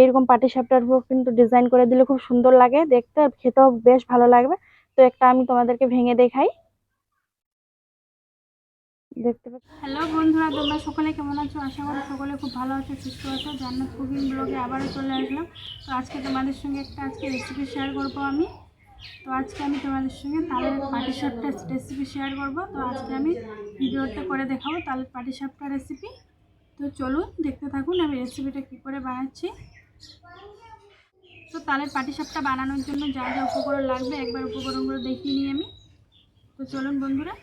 এইরকম পাটি সাপটার উপর কিন্তু ডিজাইন করে দিলে খুব সুন্দর লাগে, দেখতে আর খেতেও বেশ ভালো লাগবে। তো একটা আমি তোমাদেরকে ভেঙে দেখাই। দেখতে হ্যালো বন্ধুরা, তোমরা সকলে কেমন আছো? আশা করি সকলে খুব ভালো আছো, সুস্থ আছো। জান্নাত কুকিং ব্লগে আবারও চলে আসলাম। তো আজকে তোমাদের সঙ্গে একটা আজকে রেসিপি শেয়ার করব আমি। তো আজকে আমি তোমাদের সঙ্গে তালের পাটিসাপটা রেসিপি শেয়ার করব। তো আজকে আমি ভিডিওটা করে দেখাবো তালের পাটিসাপটা রেসিপি তো চলুন, দেখতে থাকুন আমি রেসিপিটা কী করে বানাচ্ছি। তো তালের পাটিসাপটা বানানোর জন্য যা যা উপকরণ লাগবে একবার উপকরণগুলো দেখিয়ে নিই আমি। তো চলুন বন্ধুরা।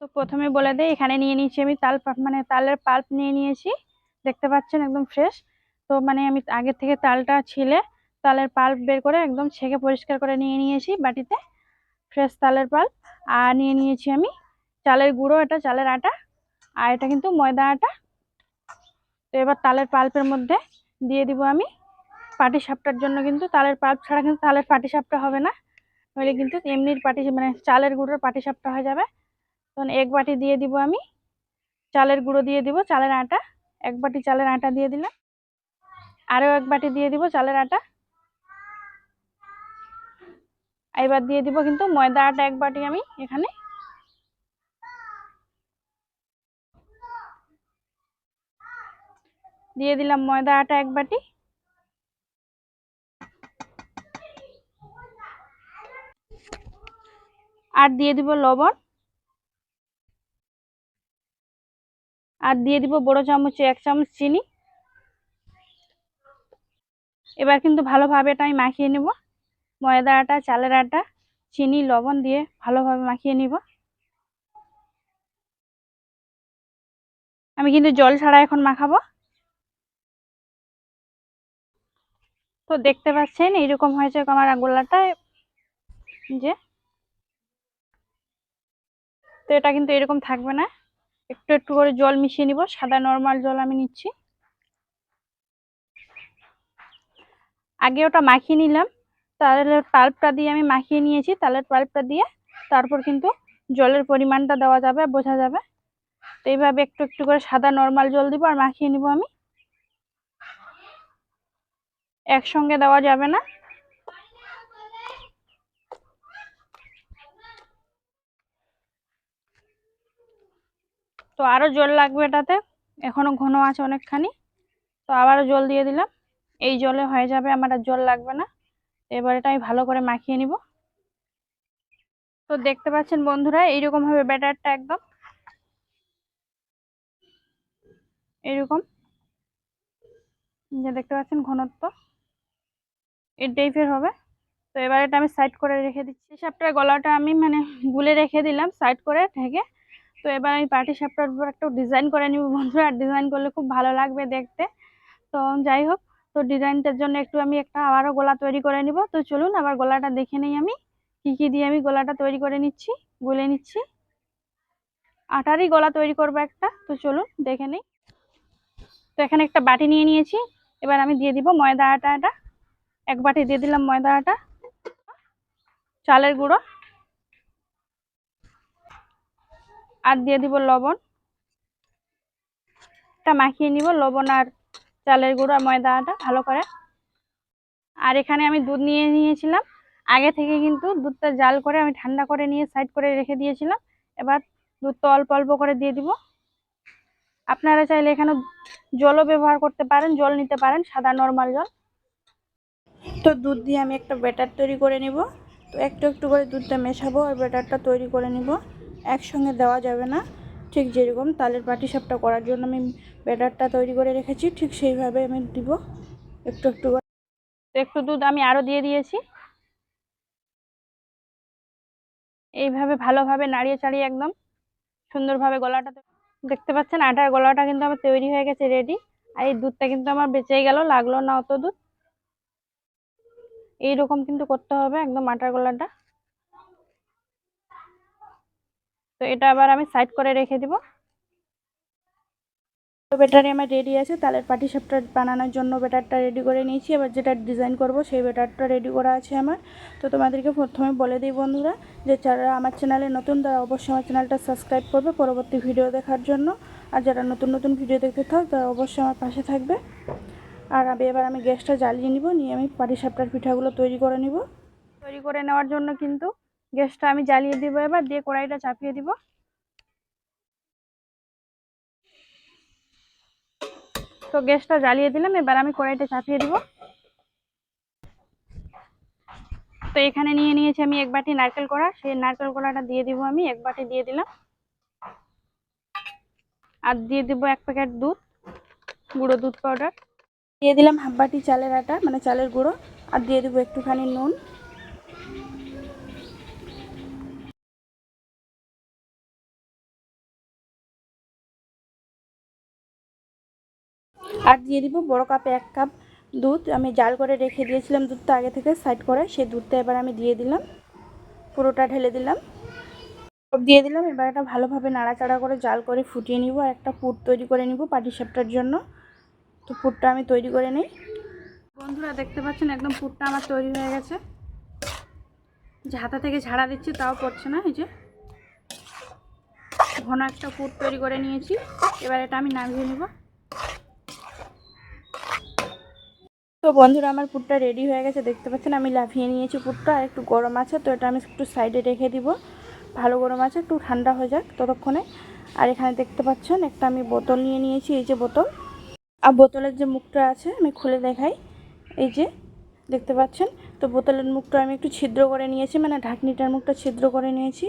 তো প্রথমে বলে দেই, এখানে নিয়ে নিয়েছি আমি তাল মানে তালের পাল্প নিয়ে নিয়েছি। দেখতে পাচ্ছেন একদম ফ্রেশ তো মানে আমি আগে থেকে তালটা ছিলে তালের পাল্প বের করে একদম ছেঁকে পরিষ্কার করে নিয়ে নিয়েছি বাটিতে। ফ্রেশ তালের পাল্প। আর নিয়ে নিয়েছি আমি চালের গুঁড়ো, এটা চালের আটা, আর এটা কিন্তু ময়দা আটা। তো এবার তালের পাল্পের মধ্যে দিয়ে দিব আমি পাটি সাপটার জন্য কিন্তু তালের পাল্প ছাড়া কিন্তু তালের পাটি সাপটা হবে না। নইলে কিন্তু এমনির পাটি মানে চালের গুঁড়োর পাটি সাপটা হয়ে যাবে। তখন এক বাটি দিয়ে দিব আমি। চালের গুঁড়ো দিয়ে দিব, চালের আটা। এক বাটি চালের আটা দিয়ে দিলাম। আরও এক বাটি দিয়ে দিব চালের আটা। এবার দিয়ে দিব কিন্তু ময়দা আটা এক বাটি আমি এখানে। দিয়ে দিলাম ময়দা আটা এক বাটি। আর দিয়ে দিব লবণ। আর দিয়ে দিব বড় চামচে এক চামচ চিনি। এবার কিন্তু ভালোভাবে এটা আমি মাখিয়ে নেব। ময়দা আটা, চালের আটা, চিনি, লবণ দিয়ে ভালোভাবে মাখিয়ে নিব। আমি কিন্তু জল ছাড়া এখন মাখাবো। তো দেখতে পাচ্ছেন, এইরকম হয়েছে আমার গোলাটা যে তো এটা কিন্তু এরকম থাকবে না। একটু একটু করে জল মিশিয়ে নিব। সাদা নর্মাল জল আমি নিচ্ছি। আগে ওটা মাখিয়ে নিলাম। তালের পাল্পটা দিয়ে আমি মাখিয়ে নিয়েছি। তালের পাল্পটা দিয়ে তারপর কিন্তু জলের পরিমাণটা দেওয়া যাবে, বোঝা যাবে। তো এইভাবে একটু একটু করে সাদা নর্মাল জল দিব আর মাখিয়ে নিব আমি। একসঙ্গে দেওয়া যাবে না। তো আরও জল লাগবে এটাতে। এখনও ঘন আছে অনেকখানি। তো আবারও জল দিয়ে দিলাম। এই জলে হয়ে যাবে, আমার আর জল লাগবে না। এবার এটা আমি ভালো করে মাখিয়ে নিব। তো দেখতে পাচ্ছেন বন্ধুরা, এইরকম হবে ব্যাটারটা একদম। এইরকম। যে দেখতে পাচ্ছেন ঘনত্ব। এই টাইপের হবে। তো এবার এটা আমি সাইড করে রেখে দিচ্ছি। সাপটার গলাটা আমি মানে গুলে রেখে দিলাম, সাইড করে ঢেকে। তো এবার আমি পার্টি সাপটার উপর একটা ডিজাইন করে নিব বন্ধুরা। আর ডিজাইন করলে খুব ভালো লাগবে দেখতে। তো যাই হোক, তো ডিজাইনটার জন্য একটু আমি একটা আবারও গলা তৈরি করে নিব। তো চলুন, আবার গলাটা দেখে নেই আমি। কি কি দিয়ে আমি গলাটা তৈরি করে নিচ্ছি, গুলে নিচ্ছি। আটারই গলা তৈরি করব একটা। তো চলুন, দেখে নিই। তো এখানে একটা বাটি নিয়ে নিয়েছি। এবার আমি দিয়ে দিব ময়দা আটাটা এক বাটি দিয়ে দিলাম ময়দা আটা। চালের গুঁড়ো। আর দিয়ে দিব লবণ। এটা মাখিয়ে নিব, লবণ আর চালের গুঁড়ো আর ময়দা আটা ভালো করে। আর এখানে আমি দুধ নিয়ে নিয়েছিলাম। আগে থেকে কিন্তু দুধটা জাল করে আমি ঠান্ডা করে নিয়ে সাইড করে রেখে দিয়েছিলাম। এবার দুধটা অল্প অল্প করে দিয়ে দিব। আপনারা চাইলে এখানে জলও ব্যবহার করতে পারেন, জল নিতে পারেন, সাদা নর্মাল জল। তো দুধ দিয়ে আমি একটা ব্যাটার তৈরি করে নিব। তো একটু একটু করে দুধটা মেশাবো আর ব্যাটারটা তৈরি করে নিব। একসঙ্গে দেওয়া যাবে না। ঠিক যেরকম তালের পাটি সাপটা করার জন্য আমি ব্যাটারটা তৈরি করে রেখেছি, ঠিক সেইভাবে আমি দিব। একটু একটু করে। একটু দুধ আমি আরও দিয়ে দিয়েছি। এইভাবে ভালোভাবে নাড়িয়ে চাড়িয়ে একদম সুন্দরভাবে গলাটা দেখতে পাচ্ছেন আটার গলাটা কিন্তু আমার তৈরি হয়ে গেছে রেডি আর এই দুধটা কিন্তু আমার বেঁচেই গেল, লাগল না অত দুধ। এইরকম কিন্তু করতে হবে একদম আটার গলাটা। তো এটা আবার আমি সাইড করে রেখে দিব। তো ব্যাটারি আমার রেডি আছে তালের পাটি সাপটা বানানোর জন্য ব্যাটারটা রেডি করে নিয়েছি। এবার যেটা ডিজাইন করব, সেই ব্যাটারটা রেডি করা আছে আমার। তো তোমাদেরকে প্রথমে বলে দিই বন্ধুরা, যে যারা আমার চ্যানেলে নতুন, তারা অবশ্যই আমার চ্যানেলটা সাবস্ক্রাইব করবে পরবর্তী ভিডিও দেখার জন্য। আর যারা নতুন নতুন ভিডিও দেখতে থাক তারা অবশ্যই আমার পাশে থাকবে। আর আমি এবার আমি গ্যাসটা জ্বালিয়ে নিব, নিয়ে আমি পাটিসাপটার পিঠাগুলো তৈরি করে নিব। তৈরি করে নেওয়ার জন্য কিন্তু গ্যাসটা আমি জ্বালিয়ে দিব এবার, দিয়ে কড়াইটা চাপিয়ে দিব। তো গ্যাসটা জ্বালিয়ে দিলাম, এবার আমি কড়াইটা চাপিয়ে দিব। তো এখানে নিয়ে নিয়েছি আমি এক বাটি নারকেল কড়া, সেই নারকেল কড়াটা দিয়ে দিব আমি, এক বাটি দিয়ে দিলাম। আর দিয়ে দিব এক প্যাকেট দুধ, গুঁড়ো দুধ পাউডার। দিয়ে দিলাম হাফ বাটি চালের আটা মানে চালের গুঁড়ো, আর দিয়ে দেবো একটুখানি নুন। আর দিয়ে দিব বড় কাপে এক কাপ দুধ। আমি জাল করে রেখে দিয়েছিলাম দুধটা আগে থেকে সাইড করে। সেই দুধটা এবার আমি দিয়ে দিলাম। পুরোটা ঢেলে দিলাম। সব দিয়ে দিলাম। এবার এটা ভালোভাবে নাড়াচাড়া করে জাল করে ফুটিয়ে নিব আর একটা পুট তৈরি করে নিব পাটিসাপটার জন্য। তো পুটটা আমি তৈরি করে নিই। বন্ধুরা, দেখতে পাচ্ছেন একদম পুরটা আমার তৈরি হয়ে গেছে। যে হাতা থেকে ঝাড়া দিচ্ছি, তাও পড়ছে না, এই যে। ঘন একটা পুর তৈরি করে নিয়েছি। এবার এটা আমি নামিয়ে নেব। তো বন্ধুরা, আমার পুরটা রেডি হয়ে গেছে, দেখতে পাচ্ছেন? আমি লাফিয়ে নিয়েছি পুরটা, আর একটু গরম আছে, তো এটা আমি একটু সাইডে রেখে দিব। ভালো গরম আছে, একটু ঠান্ডা হয়ে যাক ততক্ষণে। আর এখানে দেখতে পাচ্ছেন, একটা আমি বোতল নিয়ে নিয়েছি, এই যে বোতল। আর বোতলের যে মুখটা আছে, আমি খুলে দেখাই। এই যে, দেখতে পাচ্ছেন? তো বোতলের মুখটা আমি একটু ছিদ্র করে নিয়েছি মানে ঢাকনিটার মুখটা ছিদ্র করে নিয়েছি।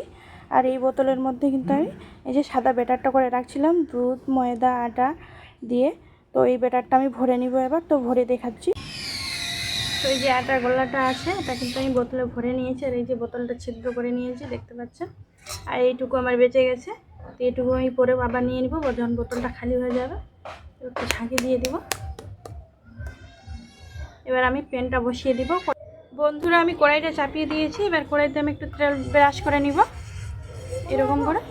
আর এই বোতলের মধ্যে কিন্তু আমি এই যে সাদা ব্যাটারটা করে রাখছিলাম, দুধ, ময়দা, আটা দিয়ে। তো এই ব্যাটারটা আমি ভরে নিব এবার, তো ভরে দেখাচ্ছি। এই যে আটার গোল্লাটা আছে, এটা কিন্তু আমি বোতলে ভরে নিয়েছি, আর এই যে বোতলটা ছিদ্র করে নিয়েছি, দেখতে পাচ্ছেন? আর এইটুকু আমার বেঁচে গেছে, তো এইটুকু আমি পরে আবার নিয়ে নিব যখন বোতলটা খালি হয়ে যাবে, একটু ঝাঁকি দিয়ে দিব। এবার আমি পেনটা বসিয়ে দিব। বন্ধুরা, আমি কড়াইটা চাপিয়ে দিয়েছি, এবার কড়াইতে আমি একটু তেল ব্রাশ করে নিব, এরকম করে।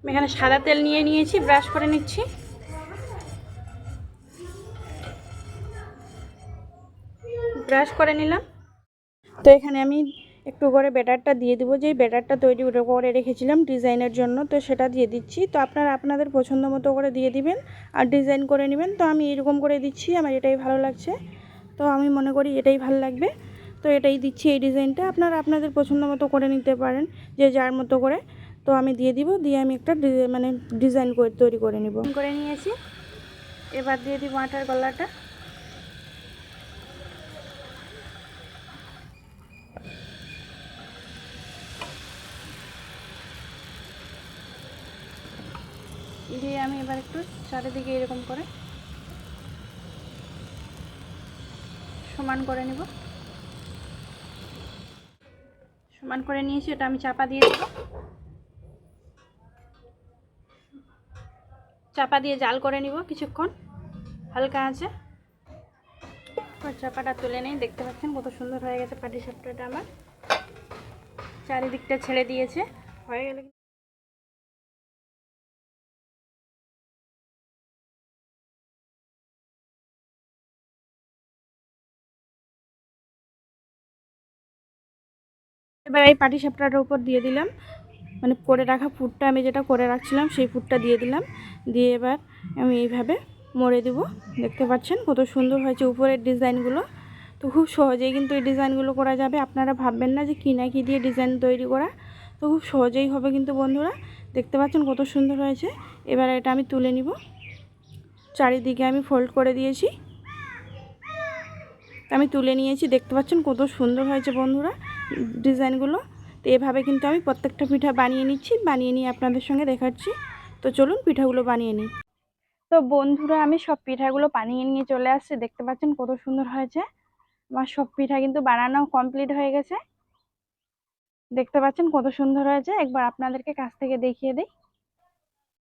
আমি এখানে সাদা তেল নিয়ে নিয়েছি, ব্রাশ করে নিচ্ছি। ব্রাশ করে নিলাম। তো এখানে আমি একটু করে ব্যাটারটা দিয়ে দেবো। যেই ব্যাটারটা তৈরি করে রেখেছিলাম ডিজাইনের জন্য, তো সেটা দিয়ে দিচ্ছি। তো আপনারা আপনাদের পছন্দ মতো করে দিয়ে দিবেন আর ডিজাইন করে নেবেন। তো আমি এরকম করে দিচ্ছি, আমার এটাই ভালো লাগছে। তো আমি মনে করি এটাই ভালো লাগবে। তো এটাই দিচ্ছি এই ডিজাইনটা। আপনারা আপনাদের পছন্দ মতো করে নিতে পারেন, যে যার মতো করে। তো আমি দিয়ে দিব, দিয়ে আমি একটা মানে ডিজাইন করে, তৈরি করে নিব। করে নিয়েছি। এবার দিয়ে দিব আটার গলাটা। দিয়ে আমি এবার একটু চারিদিকে এরকম করে সমান করে নিব। সমান করে নিয়েছি, এটা আমি চাপা দিয়ে দেবো। চাপা দিয়ে জাল করে নিব কিছুক্ষণ, হালকা আছে। চাপাটা তুলে নেই, দেখতে পাচ্ছেন কত সুন্দর হয়ে গেছে পাটি সাপটাটা আমার। চারিদিকটা ছেড়ে দিয়েছে, হয়ে গেলে এবার এই পাটি সাপটাটার উপর দিয়ে দিলাম। মানে করে রাখা ফুটটা আমি যেটা করে রাখছিলাম, সেই ফুটটা দিয়ে দিলাম। দিয়ে এবার আমি এইভাবে মরে দেব। দেখতে পাচ্ছেন কত সুন্দর হয়েছে উপরের ডিজাইনগুলো। তো খুব সহজেই কিন্তু এই ডিজাইনগুলো করা যাবে। আপনারা ভাববেন না যে কী না কী দিয়ে ডিজাইন তৈরি করা। তো খুব সহজেই হবে কিন্তু বন্ধুরা। দেখতে পাচ্ছেন কত সুন্দর হয়েছে। এবার এটা আমি তুলে নিব। চারিদিকে আমি ফোল্ড করে দিয়েছি। আমি তুলে নিয়েছি। দেখতে পাচ্ছেন কত সুন্দর হয়েছে বন্ধুরা। ডিজাইনগুলো। তো এভাবে কিন্তু আমি প্রত্যেকটা পিঠা বানিয়ে নিচ্ছি, বানিয়ে নিয়ে আপনাদের সঙ্গে দেখাচ্ছি। তো চলুন পিঠাগুলো বানিয়ে নিই। তো বন্ধুরা, আমি সব পিঠাগুলো বানিয়ে নিয়ে চলে আসছি। দেখতে পাচ্ছেন কত সুন্দর হয়েছে। আমার সব পিঠা কিন্তু বানানো কমপ্লিট হয়ে গেছে। দেখতে পাচ্ছেন কত সুন্দর হয়েছে। একবার আপনাদেরকে কাছ থেকে দেখিয়ে দিই।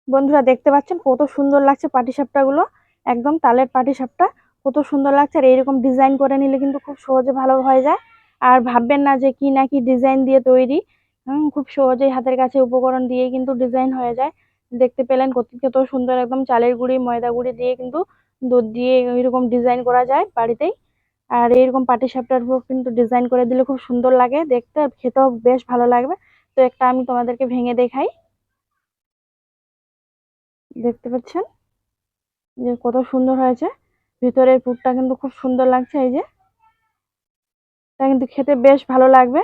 বন্ধুরা, দেখতে পাচ্ছেন কত সুন্দর লাগছে পাটিসাপটাগুলো। একদম তালের পাটিসাপটা কত সুন্দর লাগছে। আর এইরকম ডিজাইন করে নিলে কিন্তু খুব সহজে ভালো হয়ে যায়। আর ভাববেন না যে কি না কি ডিজাইন দিয়ে তৈরি। হুম, খুব সহজেই হাতের কাছে উপকরণ দিয়ে কিন্তু ডিজাইন হয়ে যায়। দেখতে পেলেন কত সুন্দর একদম চালের গুঁড়ি ময়দা গুঁড়ি দিয়ে কিন্তু দুধ দিয়ে এরকম ডিজাইন করা যায় বাড়িতেই। আর এরকম পাটিসাপটার উপর কিন্তু ডিজাইন করে দিলে খুব সুন্দর লাগে দেখতে খেতেও বেশ ভালো লাগবে। তো একটা আমি তোমাদেরকে ভেঙে দেখাই। দেখতে পাচ্ছেন? যে কত সুন্দর হয়েছে। ভিতরের পুরটা কিন্তু খুব সুন্দর লাগছে এই যে। এটা কিন্তু খেতে বেশ ভালো লাগবে।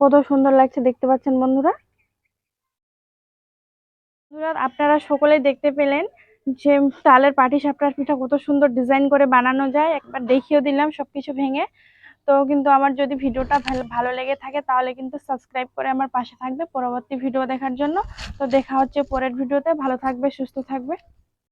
কত সুন্দর লাগছে দেখতে পাচ্ছেন বন্ধুরা। বন্ধুরা, আপনারা সকলেই দেখতে পেলেন যে তালের পাটি সাপটার পিঠা কত সুন্দর ডিজাইন করে বানানো যায়। একবার দেখিয়ে দিলাম, সবকিছু ভেঙে। তো কিন্তু আমার যদি ভিডিওটা ভালো ভালো লেগে থাকে তাহলে কিন্তু সাবস্ক্রাইব করে আমার পাশে থাকবে পরবর্তী ভিডিও দেখার জন্য। তো দেখা হচ্ছে পরের ভিডিওতে। ভালো থাকবে, সুস্থ থাকবে।